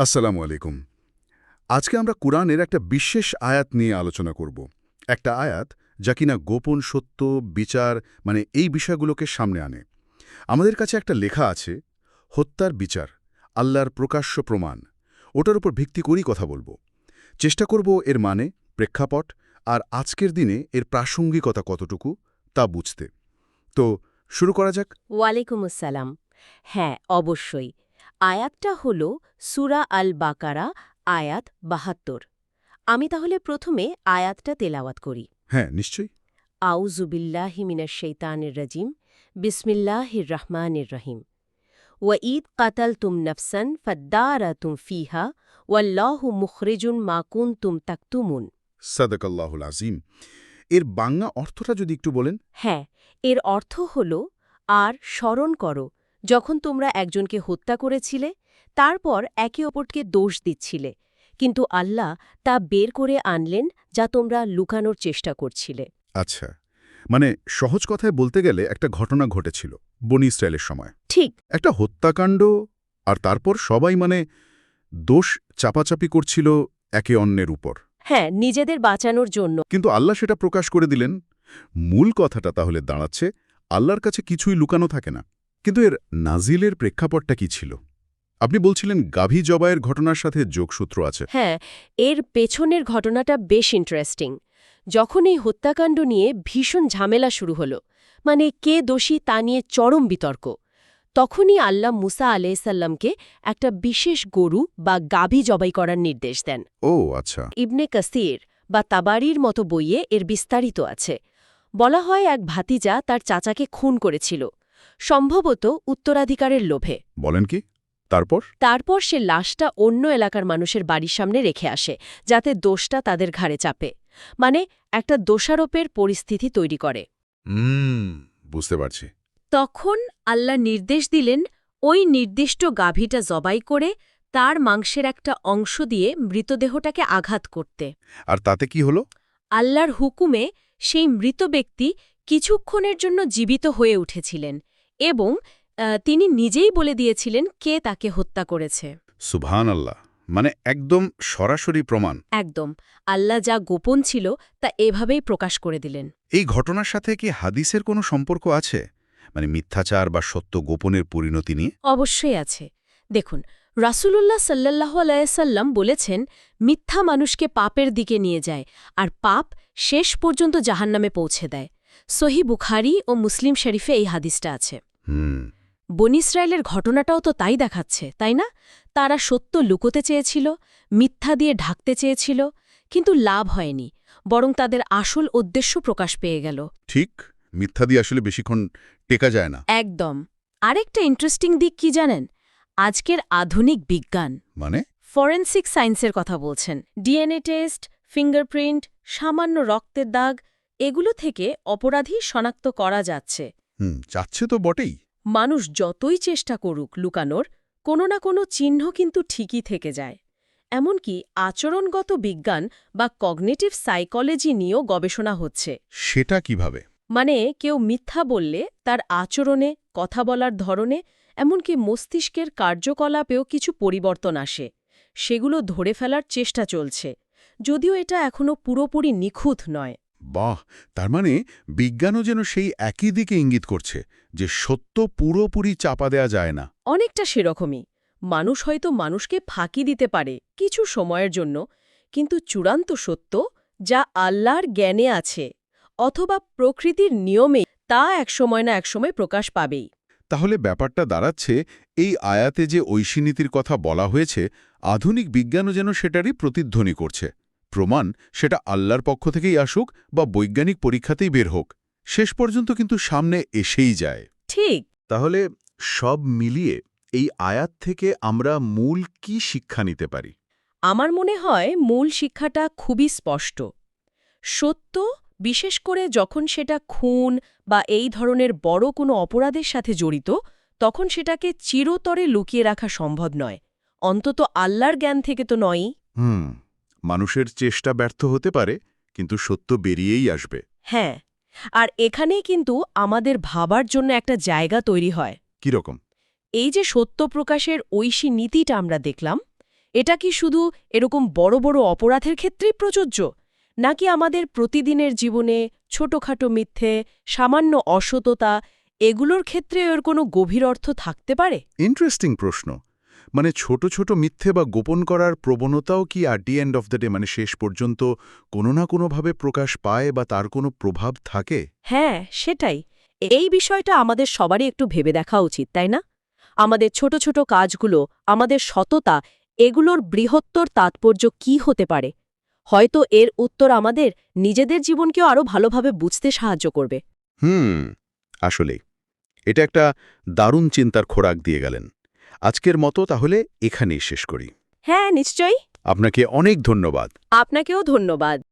আসসালামু আলাইকুম। আজকে আমরা কোরআনের একটা বিশেষ আয়াত নিয়ে আলোচনা করব। একটা আয়াত যা কিনা গোপন সত্য, বিচার মানে এই বিষয়গুলোকে সামনে আনে। আমাদের কাছে একটা লেখা আছে, হত্যার বিচার, আল্লাহর প্রকাশ্য প্রমাণ। ওটার উপর ভিত্তি করেই কথা বলব। চেষ্টা করব এর মানে প্রেক্ষাপট, আর আজকের দিনে এর প্রাসঙ্গিকতা কতটুকু তা বুঝতে। তো শুরু করা যাক। ওয়ালাইকুম আসসালাম। হ্যাঁ অবশ্যই। আয়াতটা হল সুরা আল বাকারা আয়াত বাহাত্তর। আমি তাহলে প্রথমে আয়াতটা তেলাওয়াত করি। হ্যাঁ নিশ্চয়ই। আউজুবিল্লাহি মিনাশ শৈতানির রাজিম বিসমিল্লাহির রহমানির রহিম। ওয়াঈদ কাতাল তুম নফসান ফদ্দারা তুম ফিহা ওয়াল্লাহু মুখরিজুন মাকুন তুম তাকতুমুন। সাদাকাল্লাহুল আজিম এর বাংলা অর্থটা যদি একটু বলেন। হ্যাঁ এর অর্থ হল আর স্মরণ করো যখন তোমরা একজনকে হত্যা করেছিলে তারপর একে অপরকে দোষ দিচ্ছিলে কিন্তু আল্লাহ তা বের করে আনলেন যা তোমরা লুকানোর চেষ্টা করছিলে। আচ্ছা মানে সহজ কথায় বলতে গেলে একটা ঘটনা ঘটেছিল বনি ইসরায়েলের সময়। ঠিক। একটা হত্যাকাণ্ড আর তারপর সবাই মানে দোষ চাপাচাপি করছিল একে অন্যের উপর। হ্যাঁ নিজেদের বাঁচানোর জন্য। কিন্তু আল্লাহ সেটা প্রকাশ করে দিলেন মূল কথাটা তাহলে দাঁড়াচ্ছে আল্লাহর কাছে কিছুই লুকানো থাকে না। কিন্তু এর নাজিলের প্রেক্ষাপটটা কি ছিল? আপনি বলছিলেন গাভী জবাইয়ের ঘটনার সাথে যোগসূত্র আছে। হ্যাঁ এর পেছনের ঘটনাটা বেশ ইন্টারেস্টিং যখন এই হত্যাকাণ্ড নিয়ে ভীষণ ঝামেলা শুরু হলো মানে কে দোষী তা নিয়ে চরম বিতর্ক তখনই আল্লাহ মুসা আলাইসাল্লামকে একটা বিশেষ গরু বা গাভী জবাই করার নির্দেশ দেন। ও আচ্ছা। ইবনে কাসির বা তাবারির মতো বইয়ে এর বিস্তারিত আছে। বলা হয় এক ভাতিজা তার চাচাকে খুন করেছিল। সম্ভবত উত্তরাধিকারের লোভে। বলেন কি? তারপর? তারপর সে লাশটা অন্য এলাকার মানুষের বাড়ির সামনে রেখে আসে যাতে দোষটা তাদের ঘাড়ে চাপে। মানে একটা দোষারোপের পরিস্থিতি তৈরি করে। বুঝতে পারছি। তখন আল্লাহ নির্দেশ দিলেন ওই নির্দিষ্ট গাভীটা জবাই করে তার মাংসের একটা অংশ দিয়ে মৃতদেহটাকে আঘাত করতে। আর তাতে কি হলো? আল্লাহর হুকুমে সেই মৃত ব্যক্তি কিছুক্ষণের জন্য জীবিত হয়ে উঠেছিলেন। এবং তিনি নিজেই বলে দিয়েছিলেন কে তাকে হত্যা করেছে। সুবহান আল্লাহ মানে একদম সরাসরি প্রমাণ। একদম আল্লাহ যা গোপন ছিল তা এভাবেই প্রকাশ করে দিলেন। এই ঘটনার সাথে কি হাদিসের কোনো সম্পর্ক আছে? মানে মিথ্যাচার বা সত্য গোপনের পরিণতি নিয়ে? অবশ্যই আছে। দেখুন রাসূলুল্লাহ সাল্লাল্লাহু আলাইসাল্লাম বলেছেন মিথ্যা মানুষকে পাপের দিকে নিয়ে যায় আর পাপ শেষ পর্যন্ত জাহান্নামে পৌঁছে দেয়। সহি বুখারি ও মুসলিম শরীফে এই হাদিসটা আছে। বন ইসরায়েলের ঘটনাটাও তো তাই দেখাচ্ছে তাই না? তারা সত্য লুকোতে চেয়েছিল মিথ্যা দিয়ে ঢাকতে চেয়েছিল কিন্তু লাভ হয়নি বরং তাদের আসল উদ্দেশ্য প্রকাশ পেয়ে গেল। ঠিক মিথ্যা দিয়ে আসলে বেশিক্ষণ টেকা যায় না। একদম। আরেকটা ইন্টারেস্টিং দিক কি জানেন? আজকের আধুনিক বিজ্ঞান। মানে? ফরেন্সিক সায়েন্সের কথা বলছেন। ডিএনএ টেস্ট ফিঙ্গারপ্রিন্ট সামান্য রক্তের দাগ এগুলো থেকে অপরাধী শনাক্ত করা যাচ্ছে। হুম যাচ্ছে তো বটেই। মানুষ যতই চেষ্টা করুক লুকানোর কোনো না কোনো চিহ্ন কিন্তু ঠিকই থেকে যায়। এমনকি আচরণগত বিজ্ঞান বা কগনেটিভ সাইকোলজি নিয়েও গবেষণা হচ্ছে। সেটা কীভাবে? মানে কেউ মিথ্যা বললে তার আচরণে কথা বলার ধরনে এমনকি মস্তিষ্কের কার্যকলাপেও কিছু পরিবর্তন আসে। সেগুলো ধরে ফেলার চেষ্টা চলছে। যদিও এটা এখনও পুরোপুরি নিখুঁত নয়। বাহ তার মানে বিজ্ঞানও যেন সেই একই দিকে ইঙ্গিত করছে যে সত্য পুরোপুরি চাপা দেয়া যায় না। অনেকটা সেরকমই। মানুষ হয়তো মানুষকে ফাঁকি দিতে পারে কিছু সময়ের জন্য কিন্তু চূড়ান্ত সত্য যা আল্লাহর জ্ঞানে আছে অথবা প্রকৃতির নিয়মে তা একসময় না একসময় প্রকাশ পাবেই। তাহলে ব্যাপারটা দাঁড়াচ্ছে এই আয়াতে যে ঐশীনীতির কথা বলা হয়েছে আধুনিক বিজ্ঞানও যেন সেটারই প্রতিধ্বনি করছে। প্রমাণ সেটা আল্লাহর পক্ষ থেকেই আসুক বা বৈজ্ঞানিক পরীক্ষাতেই বের হোক। শেষ পর্যন্ত কিন্তু সামনে এসেই যায়। ঠিক। তাহলে সব মিলিয়ে এই আয়াত থেকে আমরা মূল কি শিক্ষা নিতে পারি? আমার মনে হয় মূল শিক্ষাটা খুবই স্পষ্ট। সত্য বিশেষ করে যখন সেটা খুন বা এই ধরনের বড় কোনো অপরাধের সাথে জড়িত তখন সেটাকে চিরতরে লুকিয়ে রাখা সম্ভব নয়। অন্তত আল্লাহর জ্ঞান থেকে তো নয়ই। হুম। মানুষের চেষ্টা ব্যর্থ হতে পারে কিন্তু সত্য বেরিয়েই আসবে। হ্যাঁ আর এখানেই কিন্তু আমাদের ভাবার জন্য একটা জায়গা তৈরি হয়। কীরকম? এই যে সত্য প্রকাশের ঐশী নীতিটা আমরা দেখলাম এটা কি শুধু এরকম বড় বড় অপরাধের ক্ষেত্রেই প্রযোজ্য নাকি আমাদের প্রতিদিনের জীবনে ছোটখাটো মিথ্যে সামান্য অসততা এগুলোর ক্ষেত্রে এর কোনো গভীর অর্থ থাকতে পারে? ইন্টারেস্টিং প্রশ্ন। মানে ছোট ছোট মিথ্যে বা গোপন করার প্রবণতাও কি আর the end of the day মানে শেষ পর্যন্ত কোনো না কোনোভাবে প্রকাশ পায় বা তার কোনো প্রভাব থাকে? হ্যাঁ সেটাই। এই বিষয়টা আমাদের সবারই একটু ভেবে দেখা উচিত তাই না? আমাদের ছোট ছোট কাজগুলো আমাদের সততা এগুলোর বৃহত্তর তাৎপর্য কি হতে পারে? হয়তো এর উত্তর আমাদের নিজেদের জীবনকেও আরও ভালোভাবে বুঝতে সাহায্য করবে। হুম আসলেই। এটা একটা দারুণ চিন্তার খোরাক দিয়ে গেলেন। আজকের মতো তাহলে এখানেই শেষ করি। হ্যাঁ নিশ্চয়ই। আপনাকে অনেক ধন্যবাদ। আপনাকেও ধন্যবাদ।